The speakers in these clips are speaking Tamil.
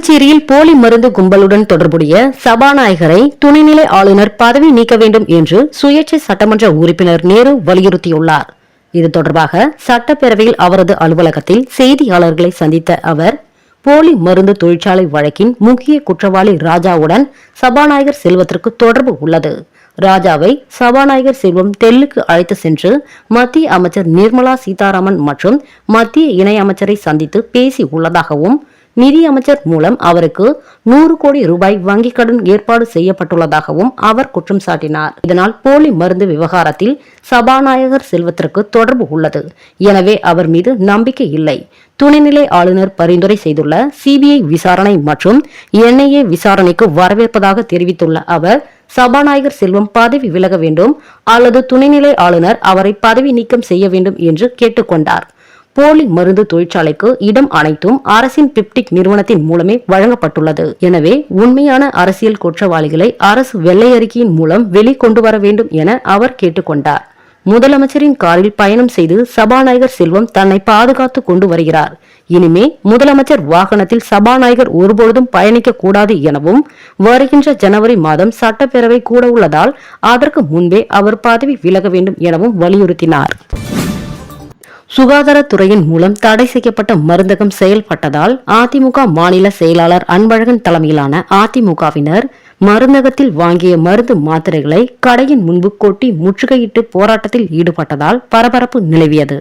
புதுச்சேரியில் போலி மருந்து கும்பலுடன் தொடர்புடைய சபாநாயகரை துணைநிலை ஆளுநர் பதவி நீக்க வேண்டும் என்று சுயேட்சை சட்டமன்ற உறுப்பினர் நேரு வலியுறுத்தியுள்ளார். இது தொடர்பாக சட்டப்பேரவையில் அவரது அலுவலகத்தில் செய்தியாளர்களை சந்தித்த அவர் போலி மருந்து தொழிற்சாலை வழக்கின் முக்கிய குற்றவாளி ராஜாவுடன் சபாநாயகர் செல்வத்திற்கு தொடர்பு உள்ளது. ராஜாவை சபாநாயகர் செல்வம் டெல்லுக்கு அழைத்து சென்று மத்திய அமைச்சர் நிர்மலா சீதாராமன் மற்றும் மத்திய இணையமைச்சரை சந்தித்து பேசி உள்ளதாகவும் நிதி அமைச்சர் மூலம் அவருக்கு நூறு கோடி ரூபாய் வங்கிக் கடன் ஏற்பாடு செய்யப்பட்டுள்ளதாகவும் அவர் குற்றம் சாட்டினார். இதனால் போலி மருந்து விவகாரத்தில் சபாநாயகர் செல்வத்திற்கு தொடர்பு உள்ளது. எனவே அவர் மீது நம்பிக்கை இல்லை. துணைநிலை ஆளுநர் பரிந்துரை செய்துள்ள சிபிஐ விசாரணை மற்றும் என்ஐஏ விசாரணைக்கு வரவேற்பதாக தெரிவித்துள்ள அவர் சபாநாயகர் செல்வம் பதவி விலக வேண்டும் அல்லது துணைநிலை ஆளுநர் அவரை பதவி நீக்கம் செய்ய வேண்டும் என்று கேட்டுக்கொண்டார். போலி மருந்து தொழிற்சாலைக்கு இடம் அனைத்தும் அரசின் பிப்டிக் நிறுவனத்தின் மூலமே வழங்கப்பட்டுள்ளது. எனவே உண்மையான அரசியல் குற்றவாளிகளை அரசு வெள்ளை அறிக்கையின் மூலம் வெளிக்கொண்டு வர வேண்டும் என அவர் கேட்டுக்கொண்டார். முதலமைச்சரின் காரில் பயணம் செய்து சபாநாயகர் செல்வம் தன்னை பாதுகாத்து கொண்டு வருகிறார். இனிமே முதலமைச்சர் வாகனத்தில் சபாநாயகர் ஒருபொழுதும் பயணிக்க கூடாது எனவும் வருகின்ற ஜனவரி மாதம் சட்டப்பேரவை கூட உள்ளதால் அதற்கு முன்பே அவர் பதவி விலக வேண்டும் எனவும் வலியுறுத்தினார். சுகாதாரத்துறையின் மூலம் தடை செய்யப்பட்ட மருந்தகம் செயல்பட்டதால் அதிமுக மாநில செயலாளர் அன்பழகன் தலைமையிலான அதிமுகவினர் மருந்தகத்தில் வாங்கிய மருந்து மாத்திரைகளை கடையின் முன்பு கொட்டி முற்றுகையிட்டு போராட்டத்தில் ஈடுபட்டதால் பரபரப்பு நிலவியது.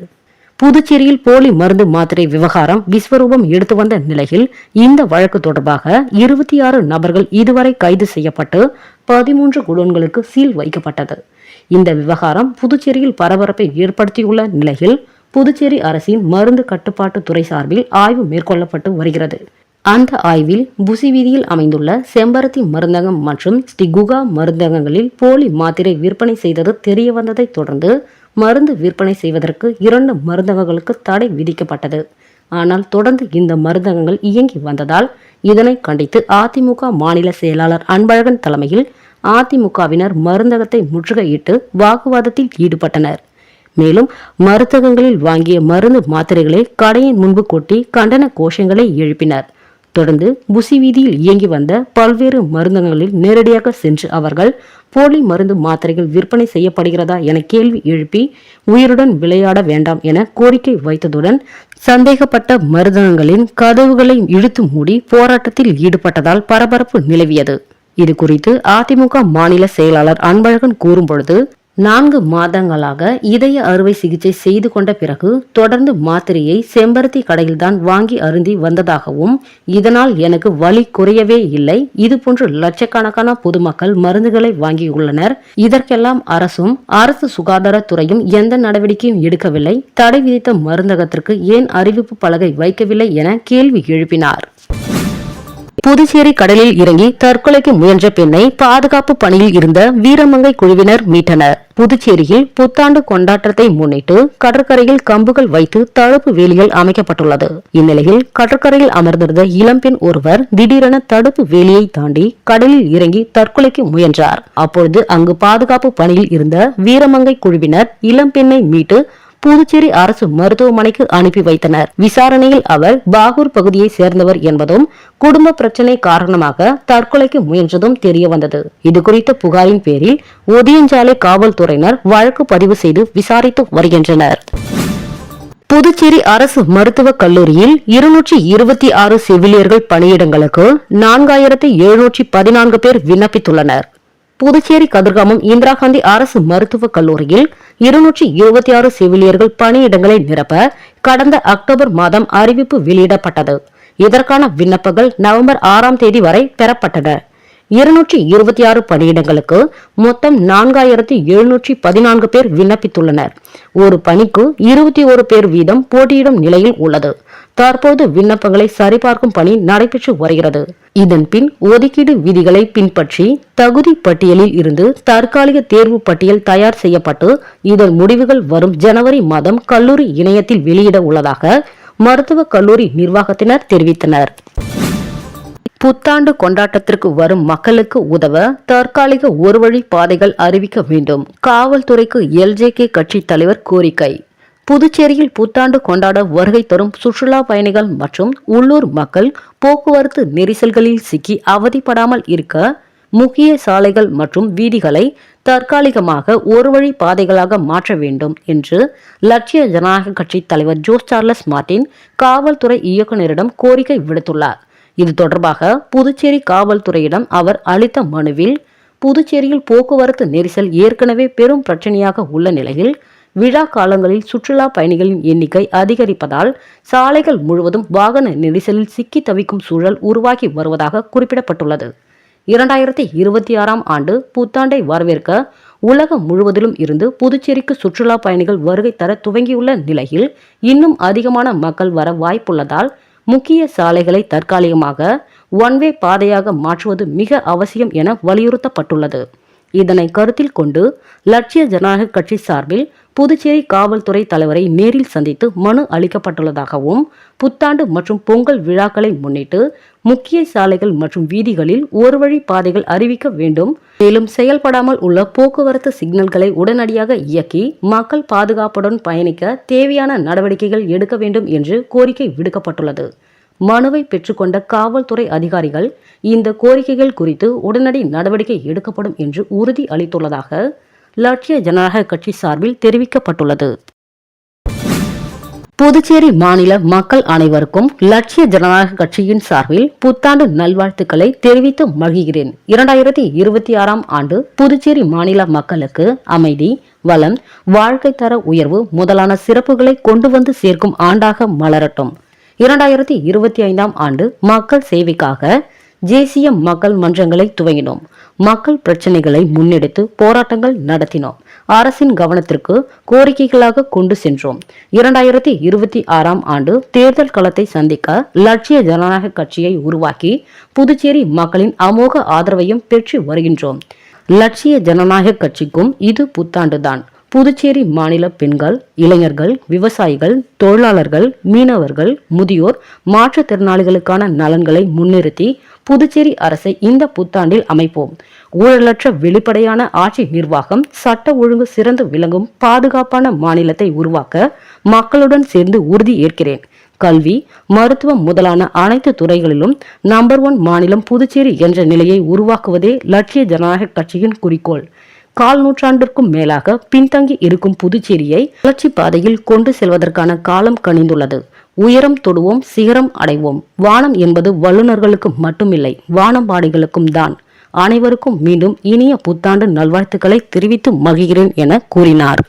புதுச்சேரியில் போலி மருந்து மாத்திரை விவகாரம் விஸ்வரூபம் எடுத்து வந்த நிலையில் இந்த வழக்கு தொடர்பாக இருபத்தி ஆறு நபர்கள் இதுவரை கைது செய்யப்பட்டு பதிமூன்று குடோன்களுக்கு சீல் வைக்கப்பட்டது. இந்த விவகாரம் புதுச்சேரியில் பரபரப்பை ஏற்படுத்தியுள்ள நிலையில் புதுச்சேரி அரசின் மருந்து கட்டுப்பாட்டு துறை சார்பில் ஆய்வு மேற்கொள்ளப்பட்டு வருகிறது. அந்த ஆய்வில் புசி வீதியில் அமைந்துள்ள செம்பருத்தி மருந்தகம் மற்றும் ஸ்ரீ குகா மருந்தகங்களில் போலி மாத்திரை விற்பனை செய்தது தெரியவந்ததை தொடர்ந்து மருந்து விற்பனை செய்வதற்கு இரண்டு மருந்தகங்களுக்கு தடை விதிக்கப்பட்டது. ஆனால் தொடர்ந்து இந்த மருந்தகங்கள் இயங்கி வந்ததால் இதனை கண்டித்து அதிமுக மாநில செயலாளர் அன்பழகன் தலைமையில் அதிமுகவினர் மருந்தகத்தை முற்றுகையிட்டு வாக்குவாதத்தில் ஈடுபட்டனர். மேலும் மருந்தகங்களில் வாங்கிய மருந்து மாத்திரைகளை கடையின் முன்பு கொட்டி கண்டன கோஷங்களை எழுப்பினர். தொடர்ந்து புசி வீதியில் இயங்கி வந்த பல்வேறு மருந்தகங்களில் நேரடியாக சென்று அவர்கள் போலி மருந்து மாத்திரைகள் விற்பனை செய்யப்படுகிறதா என கேள்வி எழுப்பி உயிருடன் விளையாட வேண்டாம் என கோரிக்கை வைத்ததுடன் சந்தேகப்பட்ட மருந்தகங்களின் கதவுகளை இழுத்து மூடி போராட்டத்தில் ஈடுபட்டதால் பரபரப்பு நிலவியது. இது குறித்து அதிமுக மாநில செயலாளர் அன்பழகன் கூறும்பொழுது நான்கு மாதங்களாக இதய அறுவை சிகிச்சை செய்து கொண்ட பிறகு தொடர்ந்து மாத்திரையை செம்பருத்தி கடையில்தான் வாங்கி அருந்தி வந்ததாகவும் இதனால் எனக்கு வலி குறையவே இல்லை. இதுபோன்று லட்சக்கணக்கான பொதுமக்கள் மருந்துகளை வாங்கியுள்ளனர் இதற்கெல்லாம் அரசும் அரசு சுகாதாரத்துறையும் எந்த நடவடிக்கையும் எடுக்கவில்லை. தடை விதித்த மருந்தகத்திற்கு ஏன் அறிவிப்பு பலகை வைக்கவில்லை என கேள்வி எழுப்பினார். புதுச்சேரி கடலில் இறங்கி தற்கொலைக்கு முயன்ற பெண்ணை பாதுகாப்பு பணியில் இருந்த வீரமங்கை குழுவினர் மீட்டனர். புதுச்சேரியில் புத்தாண்டு கொண்டாட்டத்தை முன்னிட்டு கடற்கரையில் கம்புகள் வைத்து தடுப்பு வேலிகள் அமைக்கப்பட்டுள்ளது. இந்நிலையில் கடற்கரையில் அமர்ந்திருந்த இளம்பெண் ஒருவர் திடீரென தடுப்பு வேலியை தாண்டி கடலில் இறங்கி தற்கொலைக்கு முயன்றார். அப்பொழுது அங்கு பாதுகாப்பு பணியில் இருந்த வீரமங்கை குழுவினர் இளம்பெண்ணை மீட்டு புதுச்சேரி அரசு மருத்துவமனைக்கு அனுப்பி வைத்தனர். விசாரணையில் அவர் பாகூர் பகுதியை சேர்ந்தவர் என்பதும் குடும்ப பிரச்சனை காரணமாக தற்கொலைக்கு முயன்றதும் தெரிய வந்தது. இது குறித்த புகாரின் பேரில் ஒதியஞ்சாலை காவல்துறையினர் வழக்கு பதிவு செய்து விசாரித்து வருகின்றனர். புதுச்சேரி அரசு மருத்துவக் கல்லூரியில் இருநூற்றி இருபத்தி ஆறு செவிலியர்கள் பணியிடங்களுக்கு நான்காயிரத்தி எழுநூற்றி பதினான்கு பேர் விண்ணப்பித்துள்ளனர். புதுச்சேரி கதிர்காமம் இந்திரா காந்தி அரசு மருத்துவக் கல்லூரியில் இருநூற்றி இருபத்தி ஆறு செவிலியர்கள் பணியிடங்களை நிரப்ப கடந்த அக்டோபர் மாதம் அறிவிப்பு வெளியிடப்பட்டது. இதற்கான விண்ணப்பங்கள் நவம்பர் ஆறாம் தேதி வரை பெறப்பட்டன. இருநூற்றி இருபத்தி ஆறு பணியிடங்களுக்கு மொத்தம் நான்காயிரத்தி எழுநூற்றி பதினான்கு பேர் விண்ணப்பித்துள்ளனர். ஒரு பணிக்கு இருபத்தி ஒரு பேர் வீதம் போட்டியிடும் நிலையில் உள்ளது. தற்போது விண்ணப்பங்களை சரிபார்க்கும் பணி நடைபெற்று வருகிறது. இதன் பின் ஒதுக்கீடு விதிகளை பின்பற்றி தகுதி பட்டியலில் இருந்து தற்காலிக தேர்வு பட்டியல் தயார் செய்யப்பட்டு இதன் முடிவுகள் வரும் ஜனவரி மாதம் கல்லூரி இணையத்தில் வெளியிட உள்ளதாக மருத்துவக் கல்லூரி நிர்வாகத்தினர் தெரிவித்தனர். புத்தாண்டு கொண்டாட்டத்திற்கு வரும் மக்களுக்கு உதவ தற்காலிக ஒருவழி பாதைகள் அறிவிக்க வேண்டும். காவல்துறைக்கு எல்ஜேகே கட்சி தலைவர் கோரிக்கை. புதுச்சேரியில் புத்தாண்டு கொண்டாட வருகை தரும் சுற்றுலா பயணிகள் மற்றும் உள்ளூர் மக்கள் போக்குவரத்து நெரிசல்களில் சிக்கி அவதிப்படாமல் இருக்க முக்கிய சாலைகள் மற்றும் வீதிகளை தற்காலிகமாக ஒரு வழி பாதைகளாக மாற்ற வேண்டும் என்று லட்சிய ஜனநாயக கட்சி தலைவர் ஜோஸ் சார்லஸ் மார்டின் காவல்துறை இயக்குநரிடம் கோரிக்கை விடுத்துள்ளார். இது தொடர்பாக புதுச்சேரி காவல்துறையிடம் அவர் அளித்த மனுவில் புதுச்சேரியில் போக்குவரத்து நெரிசல் ஏற்கனவே பெரும் பிரச்சனையாக உள்ள நிலையில் விழா காலங்களில் சுற்றுலா பயணிகளின் எண்ணிக்கை அதிகரிப்பதால் சாலைகள் முழுவதும் வாகன நெரிசலில் சிக்கி தவிக்கும் சூழல் உருவாகி வருவதாக குறிப்பிடப்பட்டுள்ளது. இரண்டாயிரத்தி இருபத்தி ஆறாம் ஆண்டு புத்தாண்டை வரவேற்க உலகம் முழுவதிலும் இருந்து புதுச்சேரிக்கு சுற்றுலா பயணிகள் வருகை தர துவங்கியுள்ள நிலையில் இன்னும் அதிகமான மக்கள் வர வாய்ப்புள்ளதால் முக்கிய சாலைகளை தற்காலிகமாக ஒன்வே பாதையாக மாற்றுவது மிக அவசியம் என வலியுறுத்தப்பட்டுள்ளது. இதனை கருத்தில் கொண்டு லட்சிய ஜனநாயக கட்சி சார்பில் புதுச்சேரி காவல்துறை தலைவரை நேரில் சந்தித்து மனு அளிக்கப்பட்டுள்ளதாகவும் புத்தாண்டு மற்றும் பொங்கல் விழாக்களை முன்னிட்டு முக்கிய சாலைகள் மற்றும் வீதிகளில் ஒருவழி பாதைகள் அறிவிக்க வேண்டும். மேலும் செயல்படாமல் உள்ள போக்குவரத்து சிக்னல்களை உடனடியாக இயக்கி மக்கள் பாதுகாப்புடன் பயணிக்க தேவையான நடவடிக்கைகள் எடுக்க வேண்டும் என்று கோரிக்கை விடுக்கப்பட்டுள்ளது. மனுவை பெற்றுக்கொண்ட காவல்துறை அதிகாரிகள் இந்த கோரிக்கைகள் குறித்து உடனடி நடவடிக்கை எடுக்கப்படும் என்று உறுதி அளித்துள்ளதாக லட்சிய ஜனநாயக கட்சி சார்பில் தெரிவிக்கப்பட்டுள்ளது. புதுச்சேரி மாநில மக்கள் அனைவருக்கும் லட்சிய ஜனநாயக கட்சியின் சார்பில் புத்தாண்டு நல்வாழ்த்துக்களை தெரிவித்து மகிழ்கிறேன். இரண்டாயிரத்தி இருபத்தி ஆறாம் ஆண்டு புதுச்சேரி மாநில மக்களுக்கு அமைதி வளம் வாழ்க்கை தர உயர்வு முதலான சிறப்புகளை கொண்டு வந்து சேர்க்கும் ஆண்டாக மலரட்டும். இரண்டாயிரத்தி இருபத்தி ஐந்தாம் ஆண்டு மக்கள் சேவைக்காக தேசிய மக்கள் மன்றங்களை துவங்கினோம். மக்கள் பிரச்சனைகளை முன்னெடுத்து போராட்டங்கள் நடத்தினோம். அரசின் கவனத்திற்கு கோரிக்கைகளாக கொண்டு சென்றோம். இரண்டாயிரத்தி இருபத்தி ஆறாம் ஆண்டு தேர்தல் களத்தை சந்திக்க லட்சிய ஜனநாயக கட்சியை உருவாக்கி புதுச்சேரி மக்களின் அமோக ஆதரவையும் பெற்று வருகின்றோம். லட்சிய ஜனநாயக கட்சிக்கும் இது புத்தாண்டுதான். புதுச்சேரி மாநில பெண்கள் இளைஞர்கள் விவசாயிகள் தொழிலாளர்கள் மீனவர்கள் முதியோர் மாற்றுத்திறனாளிகளுக்கான நலன்களை முன்னிறுத்தி புதுச்சேரி அரசை இந்த புத்தாண்டில் அமைப்போம். ஊழலற்ற வெளிப்படையான ஆட்சி நிர்வாகம் சட்ட ஒழுங்கு சிறந்து விளங்கும் பாதுகாப்பான மாநிலத்தை உருவாக்க மக்களுடன் சேர்ந்து உறுதி ஏற்கிறேன். கல்வி மருத்துவம் முதலான அனைத்து துறைகளிலும் நம்பர் ஒன் மாநிலம் புதுச்சேரி என்ற நிலையை உருவாக்குவதே லட்சிய ஜனநாயக கட்சியின் குறிக்கோள். கால் நூற்றாண்டிற்கும் மேலாக பின்தங்கி இருக்கும் புதுச்சேரியை வளர்ச்சி பாதையில் கொண்டு செல்வதற்கான காலம் கணிந்துள்ளது உயரம் தொடுவோம் சிகரம் அடைவோம். வானம் என்பது வல்லுநர்களுக்கு மட்டுமில்லை வானம்பாடிகளுக்கும் தான். அனைவருக்கும் மீண்டும் இனிய புத்தாண்டு நல்வாழ்த்துக்களை தெரிவித்து மகிழ்கிறேன் என கூறினார்.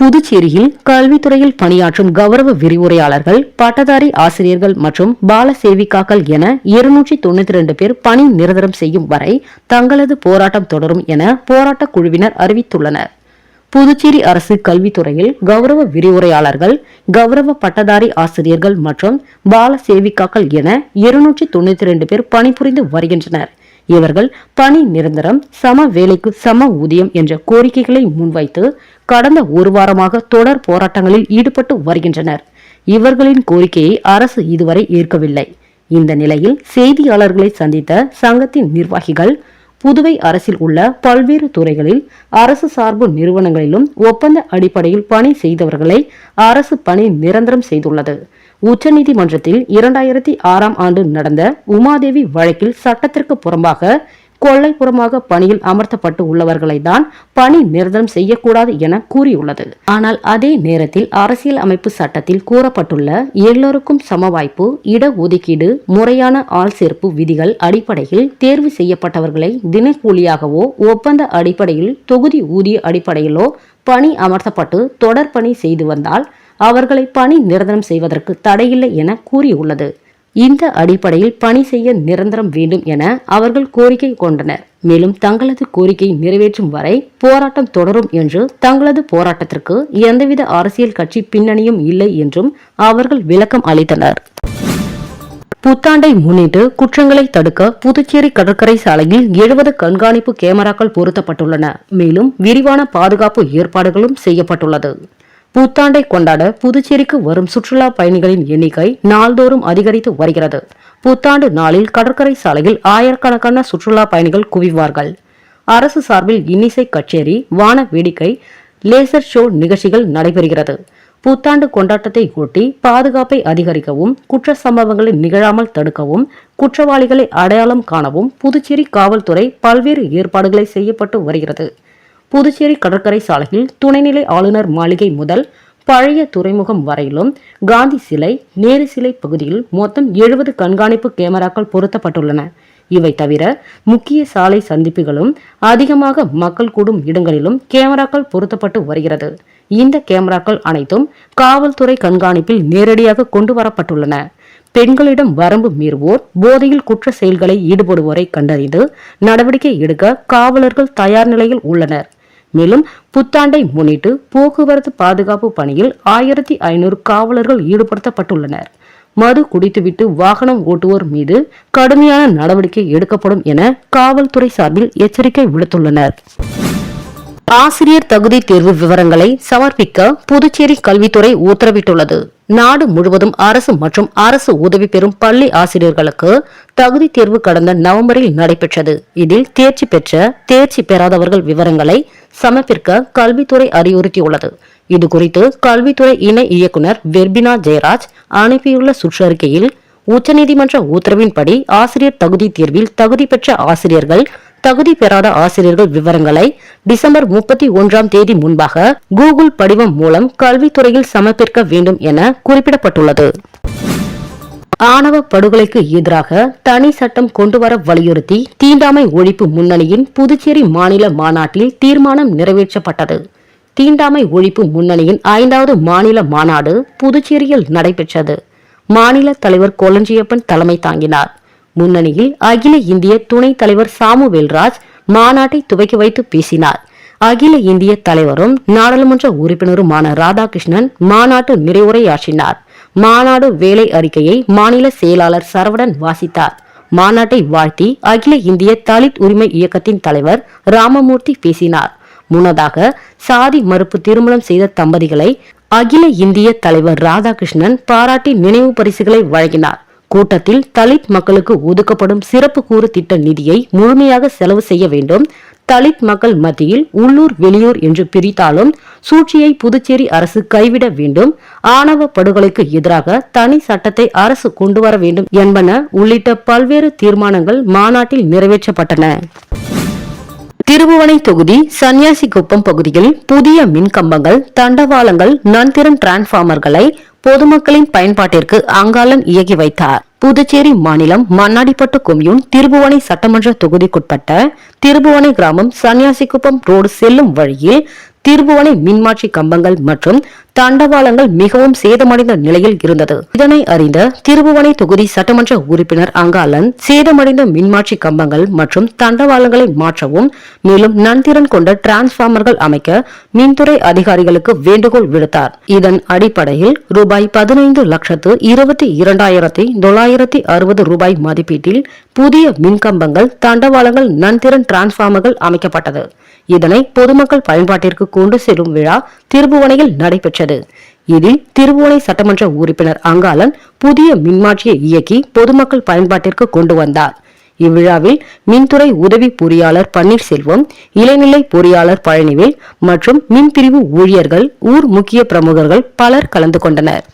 புதுச்சேரியில் கல்வித்துறையில் பணியாற்றும் கௌரவ விரிவுரையாளர்கள் பட்டதாரி ஆசிரியர்கள் மற்றும் பால சேவிக்காக்கள் என இருநூற்றி தொண்ணூத்தி ரெண்டு பேர் பணி நிரந்தரம் செய்யும் வரை தங்களது போராட்டம் தொடரும் என போராட்டக் குழுவினர் அறிவித்துள்ளனர். புதுச்சேரி அரசு கல்வித்துறையில் கௌரவ விரிவுரையாளர்கள் கௌரவ பட்டதாரி ஆசிரியர்கள் மற்றும் பால சேவிக்காக்கள் என இருநூற்றி தொண்ணூத்தி ரெண்டு பேர் பணிபுரிந்து வருகின்றனர். இவர்கள் பணி நிரந்தரம் சம வேலைக்கு சம ஊதியம் என்ற கோரிக்கைகளை முன்வைத்து கடந்த ஒரு வாரமாக தொடர் போராட்டங்களில் ஈடுபட்டு வருகின்றனர். இவர்களின் கோரிக்கையை அரசு இதுவரை ஏற்கவில்லை. இந்த நிலையில் செய்தியாளர்களை சந்தித்த சங்கத்தின் நிர்வாகிகள் புதுவை அரசில் உள்ள பல்வேறு துறைகளில் அரசு சார்பு நிறுவனங்களிலும் ஒப்பந்த அடிப்படையில் பணி செய்தவர்களை அரசு பணி நிரந்தரம் செய்துள்ளது. உச்சநீதிமன்றத்தில் இரண்டாயிரத்தி ஆறாம் ஆண்டு நடந்த உமாதேவி வழக்கில் சட்டத்திற்கு புறம்பாக கொள்ளைப்புறமாக பணியில் அமர்த்தப்பட்டு உள்ளவர்களை தான் பணி நிரந்தரம் செய்யக்கூடாது என கூறியுள்ளது. ஆனால் அதே நேரத்தில் அரசியல் அமைப்பு சட்டத்தில் கூறப்பட்டுள்ள எல்லோருக்கும் சம வாய்ப்பு இடஒதுக்கீடு முறையான ஆள் சேர்ப்பு விதிகள் அடிப்படையில் தேர்வு செய்யப்பட்டவர்களை தினக்கூலியாகவோ ஒப்பந்த அடிப்படையில் தொகுதி ஊதிய அடிப்படையிலோ பணி அமர்த்தப்பட்டு தொடர் பணி செய்து வந்தால் அவர்களை பணி நிரந்தரம் செய்வதற்கு தடையில்லை என கூறியுள்ளது. இந்த அடிப்படையில் பணி செய்ய நிரந்தரம் வேண்டும் என அவர்கள் கோரிக்கை கொண்டனர். மேலும் தங்களது கோரிக்கையை நிறைவேற்றும் வரை போராட்டம் தொடரும் என்று தங்களது போராட்டத்திற்கு எந்தவித அரசியல் கட்சி பின்னணியும் இல்லை என்றும் அவர்கள் விளக்கம் அளித்தனர். புத்தாண்டை முன்னிட்டு குற்றங்களை தடுக்க புதுச்சேரி கடற்கரை சாலையில் எழுபது கண்காணிப்பு கேமராக்கள் பொருத்தப்பட்டுள்ளன. மேலும் விரிவான பாதுகாப்பு ஏற்பாடுகளும் செய்யப்பட்டுள்ளது. புத்தாண்டை கொண்டாட புதுச்சேரிக்கு வரும் சுற்றுலா பயணிகளின் எண்ணிக்கை நாள்தோறும் அதிகரித்து வருகிறது. புத்தாண்டு நாளில் கடற்கரை சாலையில் ஆயிரக்கணக்கான சுற்றுலா பயணிகள் குவிவார்கள். அரசு சார்பில் இன்னிசை கச்சேரி வான வேடிக்கை லேசர் ஷோ நிகழ்ச்சிகள் நடைபெறுகிறது. புத்தாண்டு கொண்டாட்டத்தை ஒட்டி பாதுகாப்பை அதிகரிக்கவும் குற்ற சம்பவங்களை நிகழாமல் தடுக்கவும் குற்றவாளிகளை அடையாளம் காணவும் புதுச்சேரி காவல்துறை பல்வேறு ஏற்பாடுகளை செய்யப்பட்டு வருகிறது. புதுச்சேரி கடற்கரை சாலையில் துணைநிலை ஆளுநர் மாளிகை முதல் பழைய துறைமுகம் வரையிலும் காந்தி சிலை நேரு சிலை பகுதியில் மொத்தம் எழுபது கண்காணிப்பு கேமராக்கள் பொருத்தப்பட்டுள்ளன. இவை தவிர முக்கிய சாலை சந்திப்புகளும் அதிகமாக மக்கள் கூடும் இடங்களிலும் கேமராக்கள் பொருத்தப்பட்டு வருகிறது. இந்த கேமராக்கள் அனைத்தும் காவல்துறை கண்காணிப்பில் நேரடியாக கொண்டு வரப்பட்டுள்ளன. பெண்களிடம் வரம்பு மீறுவோர் போதையில் குற்ற செயல்களை ஈடுபடுவோரை கண்டறிந்து நடவடிக்கை எடுக்க காவலர்கள் தயார் நிலையில் உள்ளனர். மேலும் புத்தாண்டை முன்னிட்டு போக்குவரத்து பாதுகாப்பு பணியில் ஆயிரத்தி ஐநூறு காவலர்கள் ஈடுபடுத்தப்பட்டுள்ளனர். மது குடித்துவிட்டு வாகனம் ஓட்டுவோர் மீது கடுமையான நடவடிக்கை எடுக்கப்படும் என காவல்துறை சார்பில் எச்சரிக்கை விடுத்துள்ளனர். ஆசிரியர் தகுதி தேர்வு விவரங்களை சமர்ப்பிக்க புதுச்சேரி கல்வித்துறை உத்தரவிட்டுள்ளது. நாடு முழுவதும் அரசு மற்றும் அரசு உதவி பெறும் பள்ளி ஆசிரியர்களுக்கு தகுதி தேர்வு கடந்த நவம்பரில் நடைபெற்றது. இதில் தேர்ச்சி பெற்ற தேர்ச்சி பெறாதவர்கள் விவரங்களை சமர்ப்பிக்க கல்வித்துறை அறிவுறுத்தியுள்ளது. இதுகுறித்து கல்வித்துறை இணை இயக்குனர் வெர்பினா ஜெயராஜ் அனுப்பியுள்ள சுற்றறிக்கையில் உச்சநீதிமன்ற உத்தரவின்படி ஆசிரியர் தகுதி தேர்வில் தகுதி பெற்ற ஆசிரியர்கள் தகுதி பெறாத ஆசிரியர்கள் விவரங்களை டிசம்பர் முப்பத்தி ஒன்றாம் தேதி முன்பாக கூகுள் படிவம் மூலம் கல்வித்துறையில் சமர்ப்பிக்க வேண்டும் என குறிப்பிடப்பட்டுள்ளது. ஆணவ படுகொலைக்கு எதிராக தனி சட்டம் கொண்டுவர வலியுறுத்தி தீண்டாமை ஒழிப்பு முன்னணியின் புதுச்சேரி மாநில மாநாட்டில் தீர்மானம் நிறைவேற்றப்பட்டது. தீண்டாமை ஒழிப்பு முன்னணியின் ஐந்தாவது மாநில மாநாடு புதுச்சேரியில் நடைபெற்றது. மாநில தலைவர் கொலஞ்சியப்பன் தலைமை தாங்கினார். முன்னணியில் அகில இந்திய துணைத் தலைவர் சாமுவேல்ராஜ் மாநாட்டை துவக்கி வைத்து பேசினார். அகில இந்திய தலைவரும் நாடாளுமன்ற உறுப்பினருமான ராதாகிருஷ்ணன் மாநாட்டு நிறைவுரையாற்றினார். மாநாடு வேலை அறிக்கையை மாநில செயலாளர் சரவணன் வாசித்தார். மாநாட்டை வாழ்த்தி அகில இந்திய தலித் உரிமை இயக்கத்தின் தலைவர் ராமமூர்த்தி பேசினார். முன்னதாக சாதி மறுப்பு திருமணம் செய்த தம்பதிகளை அகில இந்திய தலைவர் ராதாகிருஷ்ணன் பாராட்டி நினைவு பரிசுகளை வழங்கினார். கூட்டத்தில் தலித் மக்களுக்கு ஒதுக்கப்படும் சிறப்பு கூறு திட்ட நிதியை முழுமையாக செலவு செய்ய வேண்டும். தலித் மக்கள் மத்தியில் உள்ளூர் வெளியூர் என்று பிரித்தாலும் சூழ்ச்சியை புதுச்சேரி அரசு கைவிட வேண்டும். ஆணவ படுகொலைக்கு எதிராக தனி சட்டத்தை அரசு கொண்டு வர வேண்டும் என்பன உள்ளிட்ட பல்வேறு தீர்மானங்கள் மாநாட்டில் நிறைவேற்றப்பட்டன. திருபுவனை தொகுதி சன்னியாசிக்குப்பம் பகுதியில் புதிய மின்கம்பங்கள் தண்டவாளங்கள் நன்திறன் டிரான்ஸ்பார்மர்களை பொதுமக்களின் பயன்பாட்டிற்கு அங்காளன் இயக்கி வைத்தார். புதுச்சேரி மாநிலம் மண்ணாடிப்பட்டு கொம்யூன் திருபுவனை சட்டமன்ற தொகுதிக்குட்பட்ட திருபுவனை கிராமம் சன்னியாசிக்குப்பம் ரோடு செல்லும் வழியில் திருபுவனை மின்மாற்றி கம்பங்கள் மற்றும் தண்டவாளங்கள் மிகவும் சேதமடைந்த நிலையில் இருந்தது. இதனை அறிந்த திருபுவனை தொகுதி சட்டமன்ற உறுப்பினர் அங்காலன் சேதமடைந்த மின்மாற்றி கம்பங்கள் மற்றும் தண்டவாளங்களை மாற்றவும் மேலும் நன்திறன் கொண்ட டிரான்ஸ்பார்மர்கள் அமைக்க மின்துறை அதிகாரிகளுக்கு வேண்டுகோள் விடுத்தார். இதன் அடிப்படையில் ரூபாய் பதினைந்து லட்சத்து இருபத்தி இரண்டாயிரத்தி தொள்ளாயிரத்தி அறுபது ரூபாய் மதிப்பீட்டில் புதிய மின்கம்பங்கள் தண்டவாளங்கள் நன்திறன் டிரான்ஸ்பார்மர்கள் அமைக்கப்பட்டது. இதனை பொதுமக்கள் பயன்பாட்டிற்கு கொண்டு செல்லும் விழா திருபுவனையில் நடைபெற்றது. இதில் திருபுவனை சட்டமன்ற உறுப்பினர் அங்காளன் புதிய மின்மாற்றியை இயக்கி பொதுமக்கள் பயன்பாட்டிற்கு கொண்டு வந்தார். இவ்விழாவில் மின்துறை உதவி பொறியாளர் பன்னீர்செல்வம் இளநிலை பொறியாளர் பழனிவேல் மற்றும் மின்பிரிவு ஊழியர்கள் ஊர் முக்கிய பிரமுகர்கள் பலர் கலந்து கொண்டனர்.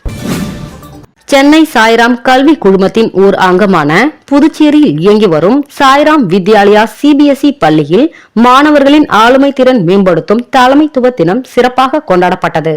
சென்னை சாய்ராம் கல்வி குழுமத்தின் ஓர் அங்கமான புதுச்சேரியில் இயங்கி வரும் சாய்ராம் வித்யாலயா சிபிஎஸ்இ பள்ளியில் மாணவர்களின் ஆளுமை திறன் மேம்படுத்தும் தலைமைத்துவ தினம் சிறப்பாக கொண்டாடப்பட்டது.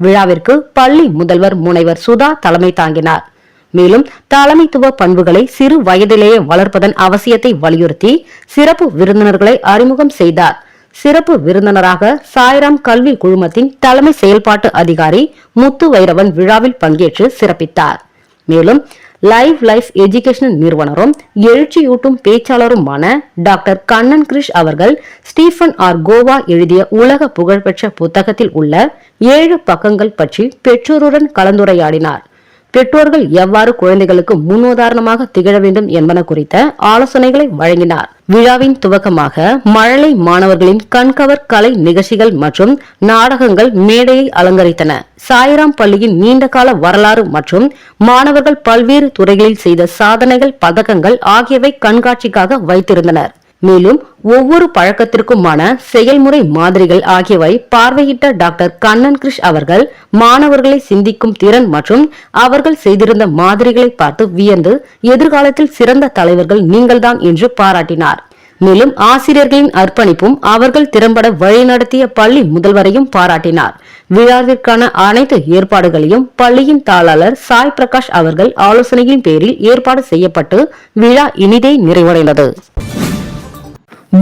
விழாவிற்கு பள்ளி முதல்வர் முனைவர் சுதா தலைமை தாங்கினார். மேலும் தலைமைத்துவ பண்புகளை சிறு வயதிலேயே வளர்ப்பதன் அவசியத்தை வலியுறுத்தி சிறப்பு விருந்தினர்களை அறிமுகம் செய்தார். சிறப்பு விருந்தினராக சாய்ராம் கல்வி குழுமத்தின் தலைமை செயல்பாட்டு அதிகாரி முத்து வைரவன் விழாவில் பங்கேற்று சிறப்பித்தார். மேலும் லைவ் லைஃப் எஜுகேஷன் நிறுவனரும் எழுச்சியூட்டும் பேச்சாளருமான டாக்டர் கண்ணன் கிரிஷ் அவர்கள் ஸ்டீஃபன் ஆர் கோவா எழுதிய உலக புகழ்பெற்ற புத்தகத்தில் உள்ள ஏழு பக்கங்கள் பற்றி பெற்றோருடன் கலந்துரையாடினார். பெற்றோர்கள் எவ்வாறு குழந்தைகளுக்கு முன்னுதாரணமாக திகழ வேண்டும் என்பன குறித்த ஆலோசனைகளை வழங்கினார். விழாவின் துவக்கமாக மழலை மாணவர்களின் கண்கவர் கலை நிகழ்ச்சிகள் மற்றும் நாடகங்கள் மேடையை அலங்கரித்தன. சாய்ராம் பள்ளியின் நீண்டகால வரலாறு மற்றும் மாணவர்கள் பல்வேறு துறைகளில் செய்த சாதனைகள் பதக்கங்கள் ஆகியவை கண்காட்சிக்காக வைத்திருந்தனர். மேலும் ஒவ்வொரு பழக்கத்திற்குமான செயல்முறை மாதிரிகள் ஆகியவை பார்வையிட்ட டாக்டர் கண்ணன் கிருஷ் அவர்கள் மாணவர்களை சிந்திக்கும் திறன் மற்றும் அவர்கள் செய்திருந்த மாதிரிகளை பார்த்து வியந்து எதிர்காலத்தில் சிறந்த தலைவர்கள் நீங்கள்தான் என்று பாராட்டினார். மேலும் ஆசிரியர்களின் அர்ப்பணிப்பும் அவர்கள் திறம்பட வழிநடத்திய பள்ளி முதல்வரையும் பாராட்டினார். விழாவிற்கான அனைத்து ஏற்பாடுகளையும் பள்ளியின் தாளாளர் சாய் பிரகாஷ் அவர்கள் ஆலோசனையின் பேரில் ஏற்பாடு செய்யப்பட்டு விழா இனிதே நிறைவடைந்தது.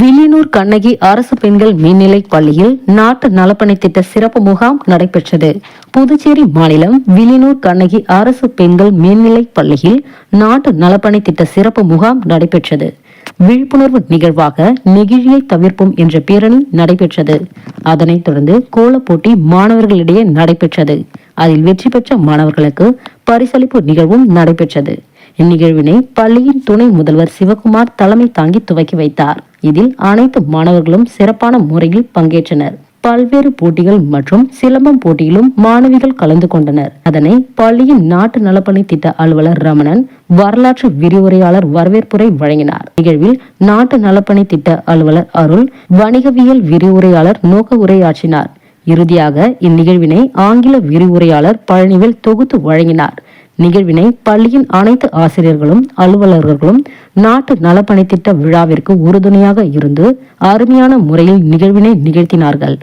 வில்லியனூர் கண்ணகி அரசு பெண்கள் மேல்நிலை பள்ளியில் நாட்டு நலப்பணி திட்ட சிறப்பு முகாம் நடைபெற்றது. புதுச்சேரி மாநிலம் வில்லியனூர் கண்ணகி அரசு பெண்கள் மேல்நிலை பள்ளியில் நாட்டு நலப்பணி திட்ட சிறப்பு முகாம் நடைபெற்றது. விழிப்புணர்வு நிகழ்வாக நெகிழியை தவிர்ப்போம் என்ற பேரணி நடைபெற்றது. அதனைத் தொடர்ந்து கோலப்போட்டி மாணவர்களிடையே நடைபெற்றது. அதில் வெற்றி பெற்ற மாணவர்களுக்கு பரிசளிப்பு நிகழ்வும் நடைபெற்றது. இந்நிகழ்வினை பள்ளியின் துணை முதல்வர் சிவகுமார் தலைமை தாங்கி துவக்கி வைத்தார். இதில் அனைத்து மாணவர்களும் சிறப்பான முறையில் பங்கேற்றனர். பல்வேறு போட்டிகள் மற்றும் சிலம்பம் போட்டியிலும் மாணவிகள் கலந்து கொண்டனர். அதனை பள்ளியின் நாட்டு நலப்பணி திட்ட அலுவலர் ரமணன் வரலாற்று விரிவுரையாளர் வரவேற்புரை வழங்கினார். நிகழ்வில் நாட்டு நலப்பணி திட்ட அலுவலர் அருள் வணிகவியல் விரிவுரையாளர் நோக்க உரையாற்றினார். இறுதியாக இந்நிகழ்வினை ஆங்கில விரிவுரையாளர் பழனிவேல் தொகுத்து வழங்கினார். நிகழ்வினை பள்ளியின் அனைத்து ஆசிரியர்களும் அலுவலர்களும் நாட்டு நலப்பணித்திட்ட விழாவிற்கு உறுதுணையாக இருந்து அருமையான முறையில் நிகழ்வினை நிகழ்த்தினார்கள்.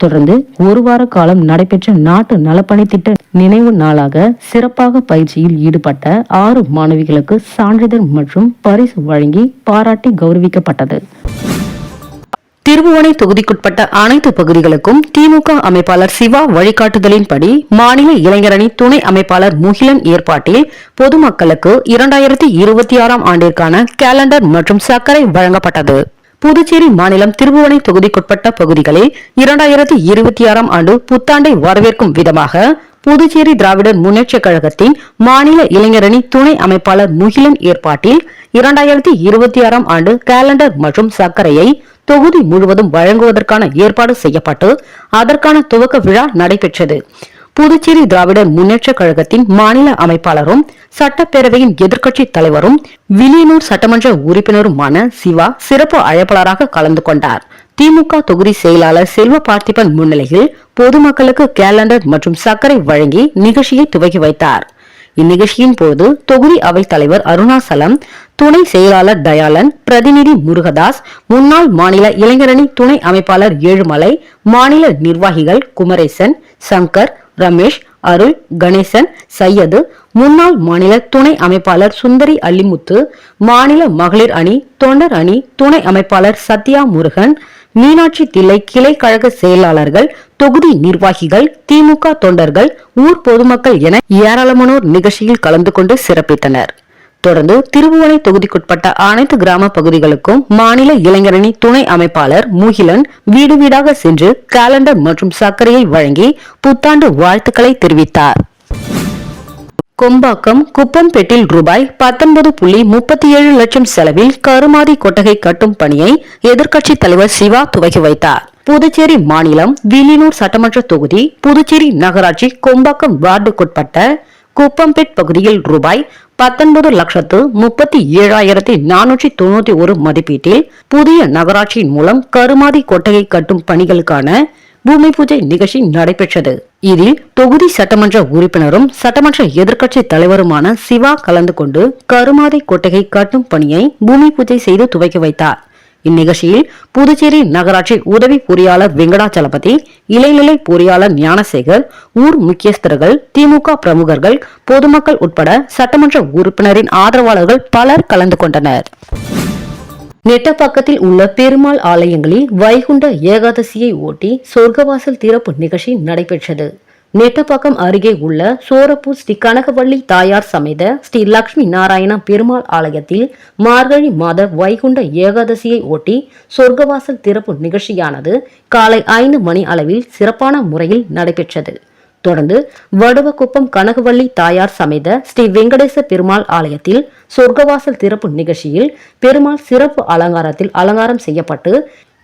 தொடர்ந்து ஒரு வார காலம் நடைபெற்ற நாட்டு நலப்பணி திட்ட நினைவு நாளாக சிறப்பாக பயிற்சியில் ஈடுபட்ட ஆறு மாணவிகளுக்கு சான்றிதழ் மற்றும் பரிசு வழங்கி பாராட்டி கௌரவிக்கப்பட்டது. திருபுவனை தொகுதிக்குட்பட்ட அனைத்து பகுதிகளுக்கும் திமுக அமைப்பாளர் சிவா வழிகாட்டுதலின்படி மாநில இளைஞரணி துணை அமைப்பாளர் முகிலன் ஏற்பாட்டில் பொதுமக்களுக்கு இரண்டாயிரத்தி இருபத்தி ஆறாம் ஆண்டிற்கான கேலண்டர் மற்றும் சர்க்கரை வழங்கப்பட்டது. புதுச்சேரி மாநிலம் திருபுவனை தொகுதிக்குட்பட்ட பகுதிகளில் இரண்டாயிரத்தி இருபத்தி ஆறாம் ஆண்டு புத்தாண்டை வரவேற்கும் விதமாக புதுச்சேரி திராவிடர் முன்னேற்றக் கழகத்தின் மாநில இளைஞரணி துணை அமைப்பாளர் முகிலன் ஏற்பாட்டில் இரண்டாயிரத்தி இருபத்தி ஆறாம் ஆண்டு கேலண்டர் மற்றும் சர்க்கரையை தொகுதி முழுவதும் வழங்குவதற்கான ஏற்பாடு செய்யப்பட்டு அதற்கான துவக்க விழா நடைபெற்றது. புதுச்சேரி திராவிடர் முன்னேற்றக் கழகத்தின் மாநில அமைப்பாளரும் சட்டப்பேரவையின் எதிர்க்கட்சி தலைவரும் விலியனூர் சட்டமன்ற உறுப்பினருமான சிவா சிறப்பு அழைப்பாளராக கலந்து கொண்டார். திமுக தொகுதி செயலாளர் செல்வ பார்த்திபன் முன்னிலையில் பொதுமக்களுக்கு கேலண்டர் மற்றும் சர்க்கரை வழங்கி நிகழ்ச்சியை துவக்கி வைத்தார். இந்நிகழ்ச்சியின் போது தொகுதி அவைத் தலைவர் அருணாசலம் துணை செயலாளர் தயாளன் பிரதிநிதி முருகதாஸ் முன்னாள் மாநில இளைஞரணி துணை அமைப்பாளர் ஏழுமலை மாநில நிர்வாகிகள் குமரேசன் சங்கர் ரமேஷ் அருள் கணேசன் சையது முன்னாள் மாநில துணை அமைப்பாளர் சுந்தரி அள்ளிமுத்து மாநில மகளிர் அணி தொண்டர் அணி துணை அமைப்பாளர் சத்யா முருகன் மீனாட்சி தில்லை கிளை கழக செயலாளர்கள் தொகுதி நிர்வாகிகள் திமுக தொண்டர்கள் ஊர் பொதுமக்கள் என ஏராளமானோர் நிகழ்ச்சியில் கலந்து கொண்டு சிறப்பித்தனர். தொடர்ந்து திருபுவனை தொகுதிக்குட்பட்ட அனைத்து கிராம பகுதிகளுக்கும் மாநில இளைஞரணி துணை அமைப்பாளர் முகிலன் வீடு வீடாக சென்று காலண்டர் மற்றும் சர்க்கரையை வழங்கி புத்தாண்டு வாழ்த்துக்களை தெரிவித்தார். கொம்பாக்கம் குப்பம்பேட்டில் ரூபாய் பத்தொன்பது புள்ளி முப்பத்தி ஏழு லட்சம் செலவில் கருமாதி கொட்டகை கட்டும் பணியை எதிர்க்கட்சி தலைவர் சிவா துவக்கி வைத்தார். புதுச்சேரி மாநிலம் வில்லியனூர் சட்டமன்ற தொகுதி புதுச்சேரி நகராட்சி கொம்பாக்கம் வார்டுக்குட்பட்ட குப்பம்பேட் பகுதியில் ரூபாய் பத்தொன்பது லட்சத்து முப்பத்தி ஏழாயிரத்தி நானூற்றி தொண்ணூத்தி ஒரு மதிப்பீட்டில் புதிய நகராட்சியின் மூலம் கருமாதி கொட்டகை கட்டும் பணிகளுக்கான பூமி பூஜை நிகழ்ச்சி நடைபெற்றது. இதில் தொகுதி சட்டமன்ற உறுப்பினரும் சட்டமன்ற எதிர்க்கட்சி தலைவருமான சிவா கலந்து கொண்டு கருமாதை கொட்டகை கட்டும் பணியை பூமி பூஜை செய்து துவக்கி வைத்தார். இந்நிகழ்ச்சியில் புதுச்சேரி நகராட்சி உதவி பொறியாளர் வெங்கடாச்சலபதி இளைநிலை பொறியாளர் ஞானசேகர் ஊர் முக்கியஸ்தர்கள் திமுக பிரமுகர்கள் பொதுமக்கள் உட்பட சட்டமன்ற உறுப்பினரின் ஆதரவாளர்கள் பலர் கலந்து கொண்டனர். நெட்டப்பாக்கத்தில் உள்ள பெருமாள் ஆலயங்களில் வைகுண்ட ஏகாதசியை ஒட்டி சொர்க்கவாசல் திறப்பு நிகழ்ச்சி நடைபெற்றது. நெட்டப்பாக்கம் அருகே உள்ள சோரப்பூர் ஸ்ரீ கனகவள்ளி தாயார் சமேத ஸ்ரீ லக்ஷ்மி நாராயண பெருமாள் ஆலயத்தில் மார்கழி மாத வைகுண்ட ஏகாதசியை ஒட்டி சொர்க்கவாசல் திறப்பு நிகழ்ச்சியானது காலை ஐந்து மணி அளவில் சிறப்பான முறையில் நடைபெற்றது. தொடர்ந்து வடுவக்குப்பம் கனகவள்ளி தாயார் சமேத ஸ்ரீ வெங்கடேச பெருமாள் ஆலயத்தில் சொர்க்கவாசல் திறப்பு நிகழ்ச்சியில் பெருமாள் சிறப்பு அலங்காரத்தில் அலங்காரம் செய்யப்பட்டு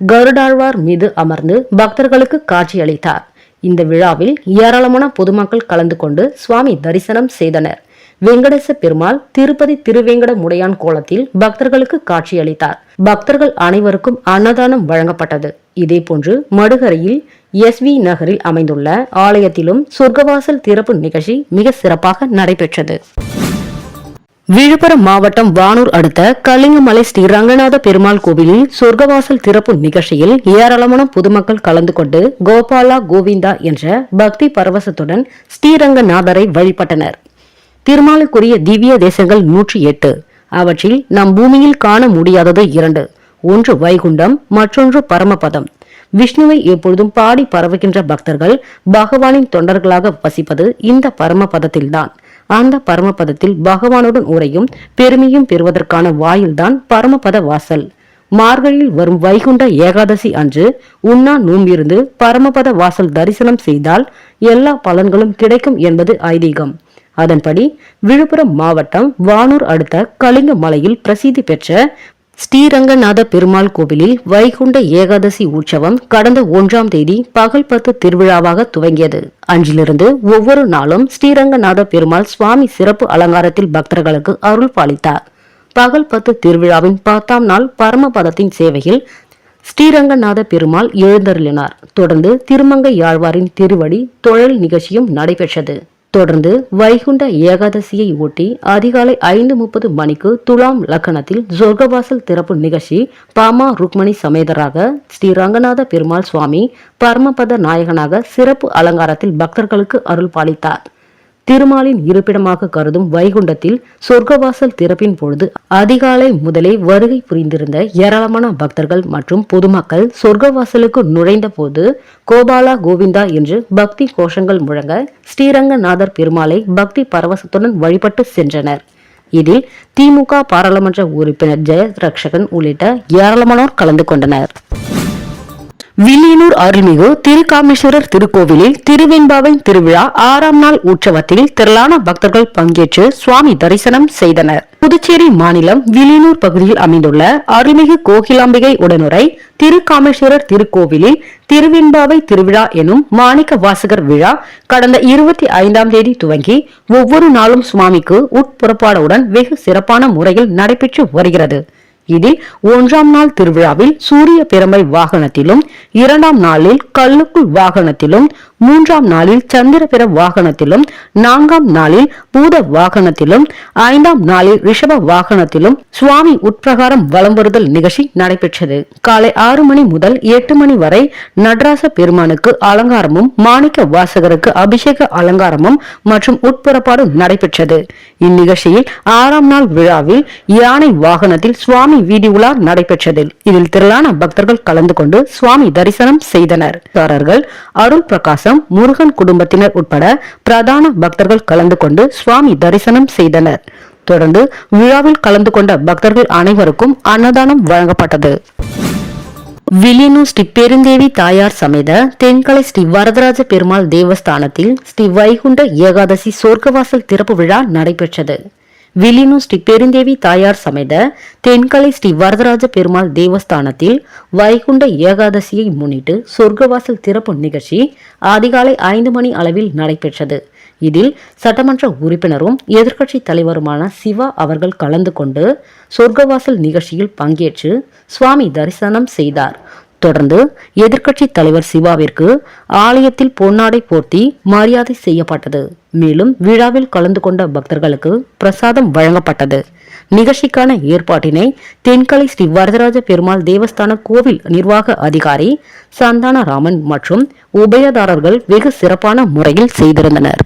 கருடாழ்வார் மீது அமர்ந்து பக்தர்களுக்கு காட்சியளித்தார். இந்த விழாவில் ஏராளமான பொதுமக்கள் கலந்து கொண்டு சுவாமி தரிசனம் செய்தனர். வெங்கடேச பெருமாள் திருப்பதி திருவேங்கட முடையான் கோலத்தில் பக்தர்களுக்கு காட்சியளித்தார். பக்தர்கள் அனைவருக்கும் அன்னதானம் வழங்கப்பட்டது. இதேபோன்று மடுகரையில் எஸ் வி நகரில் அமைந்துள்ள ஆலயத்திலும் சொர்க்கவாசல் திறப்பு நிகழ்ச்சி மிக சிறப்பாக நடைபெற்றது. விழுப்புரம் மாவட்டம் வானூர் அடுத்த கலிங்கமலை ஸ்ரீ ரங்கநாத பெருமாள் கோவிலில் சொர்க்கவாசல் திறப்பு நிகழ்ச்சியில் ஏராளமான பொதுமக்கள் கலந்து கொண்டு கோபாலா கோவிந்தா என்ற பக்தி பரவசத்துடன் ஸ்ரீரங்கநாதரை வழிபட்டனர். திருமாலுக்குரிய திவ்ய தேசங்கள் நூற்றி எட்டு. அவற்றில் நம் பூமியில் காண முடியாதது இரண்டு. ஒன்று வைகுண்டம் மற்றொன்று பரமபதம். விஷ்ணுவை எப்பொழுதும் பாடி பரவுகின்ற பக்தர்கள் பகவானின் தொண்டர்களாக வசிப்பது இந்த பரமபதத்தில்தான். அந்த பரமபதத்தில் பகவானுடன் உரையும் பெருமையும் பெறுவதற்கான வாயில்தான் பரமபத வாசல். மார்கழியில் வரும் வைகுண்ட ஏகாதசி அன்று உண்ணா நோம்பிருந்து பரமபத வாசல் தரிசனம் செய்தால் எல்லா பலன்களும் கிடைக்கும் என்பது ஐதீகம். அதன்படி விழுப்புரம் மாவட்டம் வானூர் அடுத்த கலிங்க மலையில் பிரசித்தி பெற்ற ஸ்ரீரங்கநாத பெருமாள் கோவிலில் வைகுண்ட ஏகாதசி உற்சவம் கடந்த ஒன்றாம் தேதி பகல் பத்து திருவிழாவாக துவங்கியது. அன்றிலிருந்து ஒவ்வொரு நாளும் ஸ்ரீரங்கநாத பெருமாள் சுவாமி சிறப்பு அலங்காரத்தில் பக்தர்களுக்கு அருள் பாலித்தார். பகல் பத்து திருவிழாவின் பத்தாம் நாள் பரமபதத்தின் சேவையில் ஸ்ரீரங்கநாத பெருமாள் எழுந்தருளினார். தொடர்ந்து திருமங்கை யாழ்வாரின் திருவடி தொழில் நிகழ்ச்சியும் நடைபெற்றது. தொடர்ந்து வைகுண்ட ஏகாதசியை ஒட்டி அதிகாலை ஐந்து முப்பது மணிக்கு துலாம் லக்கணத்தில் சொர்க்கவாசல் திறப்பு நிகழ்ச்சி பாமா ருக்மணி சமேதராக ஸ்ரீ ரங்கநாத பெருமாள் சுவாமி பரமபத நாயகனாக சிறப்பு அலங்காரத்தில் பக்தர்களுக்கு அருள் பாலித்தார். திருமாலின் இருப்பிடமாக கருதும் வைகுண்டத்தில் சொர்க்கவாசல் திறப்பின் பொழுது அதிகாலை முதலே வருகை புரிந்திருந்த ஏராளமான பக்தர்கள் மற்றும் பொதுமக்கள் சொர்க்கவாசலுக்கு நுழைந்த போது கோபாலா கோவிந்தா என்று பக்தி கோஷங்கள் முழங்க ஸ்ரீரங்கநாதர் பெருமாளை பக்தி பரவசத்துடன் வழிபட்டு சென்றனர். இதில் திமுக பாராளுமன்ற உறுப்பினர் ஜெயரக்ஷகன் உள்ளிட்ட ஏராளமானோர் கலந்து கொண்டனர். வில்லியனூர் அருள்மிகு திருக்காமேஸ்வரர் திருக்கோவிலில் திருவெண்பாவை திருவிழா ஆறாம் நாள் உற்சவத்தில் திரளான பக்தர்கள் பங்கேற்று சுவாமி தரிசனம் செய்தனர். புதுச்சேரி மாநிலம் வில்லியனூர் பகுதியில் அமைந்துள்ள அருள்மிகு கோகிலாம்பிகை உடனுரை திருக்காமேஸ்வரர் திருக்கோவிலில் திருவெண்பாவை திருவிழா எனும் மாணிக்க வாசகர் விழா கடந்த இருபத்தி ஐந்தாம் தேதி துவங்கி ஒவ்வொரு நாளும் சுவாமிக்கு உட்புறப்பாடுடன் வெகு சிறப்பான முறையில் நடைபெற்று வருகிறது. இதில் ஒன்றாம் நாள் திருவிழாவில் சூரிய பிரமை வாகனத்திலும் இரண்டாம் நாளில் கல்லுக்குள் வாகனத்திலும் மூன்றாம் நாளில் சந்திரபிர வாகனத்திலும் நான்காம் நாளில் பூத வாகனத்திலும் ஐந்தாம் நாளில் ரிஷப வாகனத்திலும் சுவாமி உட்பிரகாரம் வலம் வருதல் நிகழ்ச்சி நடைபெற்றது. காலை ஆறு மணி முதல் எட்டு மணி வரை நடராச பெருமானுக்கு அலங்காரமும் மாணிக்க வாசகருக்கு அபிஷேக அலங்காரமும் மற்றும் உட்புறப்பாடும் நடைபெற்றது. இந்நிகழ்ச்சியில் ஆறாம் நாள் விழாவில் யானை வாகனத்தில் சுவாமி வீதி உலா நடைபெற்றது. இதில் திரளான பக்தர்கள் கலந்து கொண்டு சுவாமி தரிசனம் செய்தனர். அருள் பிரகாசம் முருகன் குடும்பத்தினர் உட்பட பிரதான பக்தர்கள் கலந்து கொண்டு சுவாமி தரிசனம் செய்தனர். தொடர்ந்து விழாவில் கலந்து கொண்ட பக்தர்கள் அனைவருக்கும் அன்னதானம் வழங்கப்பட்டது. வில்லியனூர் ஸ்ரீ பெருந்தேவி தாயார் சமேத தென்கலை ஸ்ரீ வரதராஜ பெருமாள் தேவஸ்தானத்தில் ஸ்ரீ வைகுண்ட ஏகாதசி சொர்க்கவாசல் திறப்பு விழா நடைபெற்றது. வில்லினு ஸ்ரீ பெருந்தேவி தாயார் சமேத தென்கலை ஸ்ரீ வரதராஜ பெருமாள் தேவஸ்தானத்தில் வைகுண்ட ஏகாதசியை முன்னிட்டு சொர்க்கவாசல் திறப்பு நிகழ்ச்சி அதிகாலை ஐந்து மணி அளவில் நடைபெற்றது. இதில் சட்டமன்ற உறுப்பினரும் எதிர்க்கட்சி தலைவருமான சிவா அவர்கள் கலந்து கொண்டு சொர்க்கவாசல் நிகழ்ச்சியில் பங்கேற்று சுவாமி தரிசனம் செய்தார். தொடர்ந்து எதிர்க்கட்சி தலைவர் சிவாவிற்கு ஆலயத்தில் பொன்னாடை போர்த்தி மரியாதை செய்யப்பட்டது. மேலும் விழாவில் கலந்து கொண்ட பக்தர்களுக்கு பிரசாதம் வழங்கப்பட்டது. நிகழ்ச்சிக்கான ஏற்பாட்டினை தென்கலை ஸ்ரீ வரதராஜ பெருமாள் தேவஸ்தான கோவில் நிர்வாக அதிகாரி சந்தானராமன் மற்றும் உபயதாரர்கள் வெகு சிறப்பான முறையில் செய்திருந்தனர்.